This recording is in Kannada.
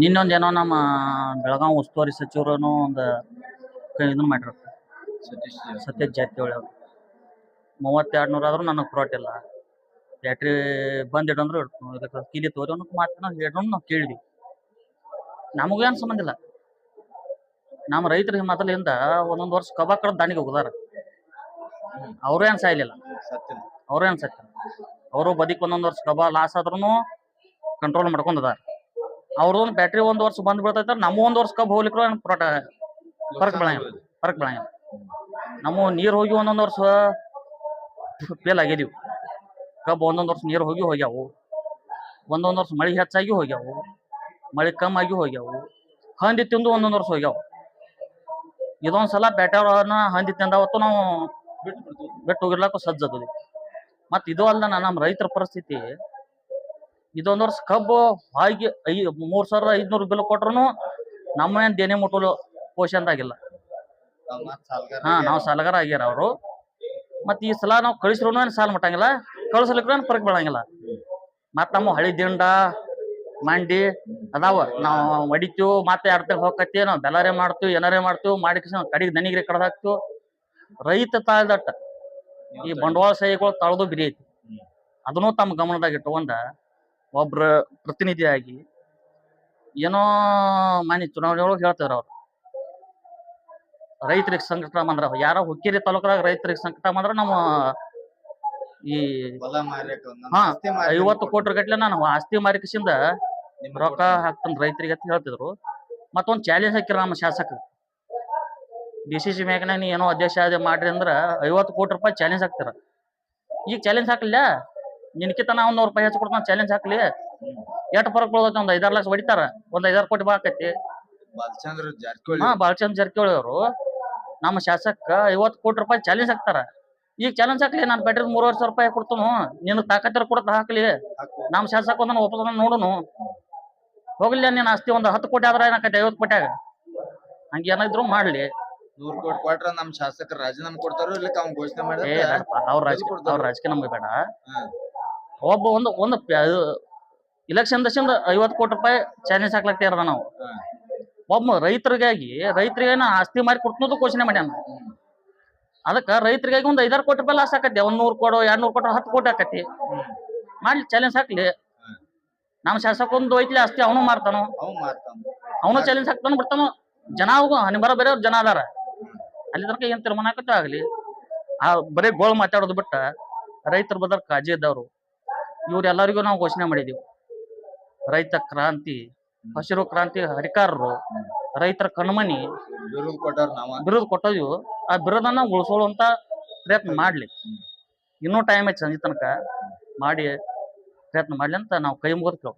ನಿನ್ನೊಂದೇನೋ ನಮ್ಮ ಬೆಳಗಾವಿ ಉಸ್ತುವಾರಿ ಸಚಿವರನು ಒಂದು ಇದನ್ನ ಮಾಡಿರ ಸತೀಶ್ ಜಾರಕಿಹೊಳಿ. ಸತ್ಯಜಿತ್ ಜಾರಕಿಹೊಳಿ ಅವರು. ಮೂವತ್ತೆರಡು ನೂರ ಆದ್ರೂ ನನಗೆ ಕೊರೋಟಿಲ್ಲ ಬ್ಯಾಟ್ರಿ ಬಂದ್ ಇಡಂದ್ರು ಇಡ್ತು ಇದಕ್ಕೆ ಕಿಲಿ ತೋರಿ ಅನ್ನೋದು ಮಾತನ್ನ ಹೇಳ್ರು ನಾವು ಕೇಳಿದ್ವಿ. ನಮಗೇನು ಸಂಬಂಧ ಇಲ್ಲ. ನಮ್ಮ ರೈತರು ಮೊದಲಿಂದ ಒಂದೊಂದು ವರ್ಷ ಕಬಾ ದಾಣಿಗೆ ದಾನಿಗೆ ಹೋಗದಾರ. ಅವ್ರೇನು ಸಾಯ್ಲಿಲ್ಲ. ಸತ್ಯ ಅವ್ರೇನು ಸತ್ಯ. ಅವರು ಬದಿಕ್ ಒಂದೊಂದು ವರ್ಷ ಕಬಾ ಲಾಸ್ ಆದ್ರೂ ಕಂಟ್ರೋಲ್ ಮಾಡ್ಕೊಂಡದಾರ ಅವ್ರದೊಂದು ಬ್ಯಾಟ್ರಿ ಒಂದು ವರ್ಷ ಬಂದ್ ಬಿಡ್ತೈತೆ ನಮ್ಮ ಒಂದು ವರ್ಷ ಕಬ್ಬು ಹೋಗ್ಲಿಕ್ರು ಪ್ರೊಟ ಫರಕ್ ಬೀಳಂಗಿಲ್ಲ ಫರಕ್ ಬೀಳಂಗಿಲ್ಲ ನಮ್ಮ ನೀರು ಹೋಗಿ ಒಂದೊಂದು ವರ್ಷ ಫೇಲ್ ಆಗಿದೀವಿ. ಕಬ್ಬು ಒಂದೊಂದು ವರ್ಷ ನೀರು ಹೋಗಿ ಹೋಗ್ಯಾವು. ಒಂದೊಂದು ವರ್ಷ ಮಳೆ ಹೆಚ್ಚಾಗಿ ಹೋಗ್ಯಾವು. ಮಳೆ ಕಮ್ಮಿ ಆಗಿ ಹೋಗ್ಯಾವು. ಹಂದಿ ತಿಂದು ಒಂದೊಂದು ವರ್ಷ ಹೋಗ್ಯಾವು. ಇದೊಂದು ಸಲ ಹಂದಿ ತಿಂದಾವತ್ತು ನಾವು ಬಿಟ್ಟು ಬಿಡ್ತು ಬಿಟ್ಟು ಹೋಗಿರ್ಲಾಕ ಸಜ್ಜದವಿ ಮತ್ ಇದು ಅಲ್ದನ ನಮ್ಮ ರೈತರ ಪರಿಸ್ಥಿತಿ ಇದೊಂದ್ ವರ್ಷ ಕಬ್ಬು ಹಾಗೆ ಐ ಮೂರ್ ಸಾವಿರದ ಐದ್ನೂರು ಬಿಲ್ ಕೊಟ್ರು ನಮ್ಮ ಏನ್ ದೇನೆ ಮುಟ್ಟಲು ಸಾಲ್ಗಾರ ಹಾ, ನಾವು ಸಾಲಗಾರ ಆಗ್ಯಾರ ಅವರು. ಮತ್ ಈ ಸಲ ನಾವು ಕಳಿಸ್ರು ಏನ್ ಸಾಲ ಮುಟ್ಟಂಗಿಲ್ಲ. ಕಳಿಸ್ಲಿಕ್ಕೂ ಏನ್ ಫರಕ್ ಬೀಳಂಗಿಲ್ಲ. ಮತ್ ನಮ್ಮ ಹಳಿ ದಿಂಡ, ಮಂಡಿ ಅದಾವ. ನಾವು ಹೊಡಿತೀವಿ, ಮತ್ತೆ ಎರಡ್ ತಿಂಗ್ ಹೋಗತ್ತಿ ನಾವು ಬೆಲಾರೆ ಮಾಡ್ತೀವಿ, ಏನಾರೇ ಮಾಡ್ತೀವಿ ಮಾಡಿ ಕಡಿಗೆ ದನಿಗ್ರಿ ಕಡ್ದಾಕ್ತಿವಿ ರೈತ ತಾಳ್ದಟ್ಟ ಈ ಬಂಡವಾಳ ಸಹಿಗಳು ತಳದು ಬಿರಿ ಐತಿ. ಅದನ್ನು ತಮ್ಮ ಗಮನದಾಗ ಇಟ್ಕೊಂಡ ಒಬ್ರ ಪ್ರತಿನಿಧಿಯಾಗಿ ಏನೋ ಮಾನ್ಯ ಚುನಾವಣೆ ಒಳಗೆ ಹೇಳ್ತಾರ ಅವ್ರು. ರೈತರಿಗೆ ಸಂಕಟ ಬಂದ್ರ ಯಾರೋ ಹುಕ್ಕೇರಿ ತಾಲೂಕದಾಗ ರೈತರಿಗೆ ಸಂಕಟ ಬಂದ್ರ ನಮ್ಮ ಈ ಹಾ, ಐವತ್ತು ಕೋಟಿ ಗಟ್ಲೆ ನಾನು ಆಸ್ತಿ ಮಾರಿಕಸಿಂದ ರೊಕ್ಕ. ಹಾಕ್ತಾನ ರೈತರಿಗೆ ಅಂತ ಹೇಳ್ತಿದ್ರು. ಮತ್ತೊಂದ್ ಚಾಲೆಂಜ್ ಹಾಕಿರ ನಮ್ಮ ಶಾಸಕ. ಡಿ ಸಿ ಸಿ ಮ್ಯಾಗನ ನೀ ಏನೋ ಅಧ್ಯಕ್ಷ ಮಾಡ್ರಿ ಅಂದ್ರ ಐವತ್ತು ಕೋಟಿ ರೂಪಾಯಿ ಚಾಲೆಂಜ್ ಹಾಕ್ತಾರ. ಈಗ ಚಾಲೆಂಜ್ ಹಾಕ್ಲಿಲ್ಲ? ನಿನ್ಕಿತ ನಾ ಒಂದ್ ನೂರು ರೂಪಾಯಿ ಹೆಚ್ಚು ಕೊಡ್ತಾನ ಚಾಲೆಂಜ್ ಹಾಕ್ಲಿ. ಎಟ್ ಪರಕ್ ಬೀಳ್ತೈತಿ ಒಂದ್ ಐದಾರು ಲಕ್ಷ ಹೊಡಿತಾರ ಒಂದ್ ಐದಾರು ಕೋಟಿ ಬಾಕೈತಿ ಬಾಲಚಂದ್ರ ಜಾರಕಿಹೊಳಿ. ಹಾ ಬಾಲಚಂದ್ರ ಜಾರಕಿಹೊಳಿ ಅವರು. ನಮ್ಮ ಶಾಸಕ ಐವತ್ತು ಕೋಟಿ ರೂಪಾಯಿ ಚಾಲೆಂಜ್ ಹಾಕ್ತಾರ. ಈಗ ಚಾಲೆಂಜ್ ಹಾಕ್ಲಿ ನಾನು ಬೆಟ್ರಿ ಮೂರುವರೆ ಸಾವಿರ ರೂಪಾಯಿ ಕೊಡ್ತನು. ನಿನ್ ತಾಕತ್ತಿರ ಕೊಡ್ತಾ ಹಾಕ್ಲಿ. ಹಾಕು. ನಮ್ಮ ಶಾಸಕ ಒಂದನ್ನ ಒಪ್ಪದ ನೋಡುನು. ಹೋಗ್ಲಿ ನೀನ್ ಆಸ್ತಿ ಒಂದ್ ಹತ್ತು ಕೋಟಿ ಆದ್ರ ಏನಾಕೈತಿ? ಐವತ್ತು ಕೋಟ್ಯಾಗ. ಹಂಗ ಏನಾದ್ರು ಮಾಡ್ಲಿ. ನೂರ್ ಕೋಟಿ ಕೊಟ್ರ ನಮ್ ಶಾಸಕರು ರಾಜೀನಾಮೆ ಕೊಡ್ತಾರೋ ಇಲ್ಲ ಅವ್ನ್ ಘೋಷಣೆ ಅವ್ರ ರಾಜಕೀಯ ಕೊಡ್ತಾರ? ಅವ್ರ ರಾಜಕೀಯ ನಮ್ಗೆ ಬೇಡ. ಒಬ್ಬ ಒಂದು ಒಂದು ಇಲೆಕ್ಷನ್ ದಶಿಂದ ಐವತ್ ಕೋಟಿ ರೂಪಾಯಿ ಚಾಲೆಂಜ್ ಹಾಕ್ಲಕ್ತಿರ ನಾವು. ಒಬ್ಬ ರೈತರಿಗಾಗಿ ರೈತರಿಗೆ ಆಸ್ತಿ ಮಾರಿ ಕೊಡ್ತನದು ಘೋಷಣೆ ಮಾಡ್ಯಾನ. ಅದಕ್ಕ ರೈತರಿಗಾಗಿ ಒಂದ್ ಐದಾರು ಕೋಟಿ ರೂಪಾಯಿ ಲಾಸ್ ಆಕತಿ ಒಂದ್ ನೂರು ಕೋಟಿ ಎರಡ್ ನೂರ್ ಕೋಟಿ ಹತ್ತು ಕೋಟಿ ಆಕತಿ. ಮಾಡ್ಲಿ ಚಾಲೆಂಜ್ ಹಾಕ್ಲಿ. ನಮ್ಮ ಶಾಸಕ ಒಂದು ಐತ್ಲಿ ಆಸ್ತಿ ಅವನು ಮಾರ್ತಾನು. ಅವ್ ಮಾರ್ತಾನ. ಅವನು ಚಾಲೆಂಜ್ ಹಾಕ್ತಾನು ಬಿಡ್ತಾನ. ಜನ ಹೋಗು ಹನಿ ಬರ ಜನ ಅದಾರ. ಅಲ್ಲಿ ತನಕ ಏನ್ ತೀರ್ಮಾನ ಆಗಲಿ ಆಗ್ಲಿ. ಆ ಬರೀ ಗೋಳ್ ಮಾತಾಡೋದು ಬಿಟ್ಟ ರೈತರ ಬದಲ್ ಕಾಜಿ ಇದ್ದವ್ರು. ಇವ್ರೆಲ್ಲರಿಗೂ ನಾವು ಘೋಷಣೆ ಮಾಡಿದೀವಿ. ರೈತ ಕ್ರಾಂತಿ ಹಸಿರು ಕ್ರಾಂತಿ ಹರಿಕಾರರು ರೈತರ ಕಣ್ಮಣಿ ಬಿರುದು ಕೊಟ್ಟಾರ ನಾವ. ಬಿರುದು ಕೊಟ್ಟಿದ್ವು ಆ ಬಿರುದನ್ನ ಉಳಿಸೋಳುವಂತ ಪ್ರಯತ್ನ ಮಾಡ್ಲಿ. ಇನ್ನೂ ಟೈಮ್ ಐತಿ ಸಂಜೆ ತನಕ. ಮಾಡಿ ಪ್ರಯತ್ನ ಮಾಡ್ಲಿ ಅಂತ ನಾವು ಕೈ ಮುಗಿದು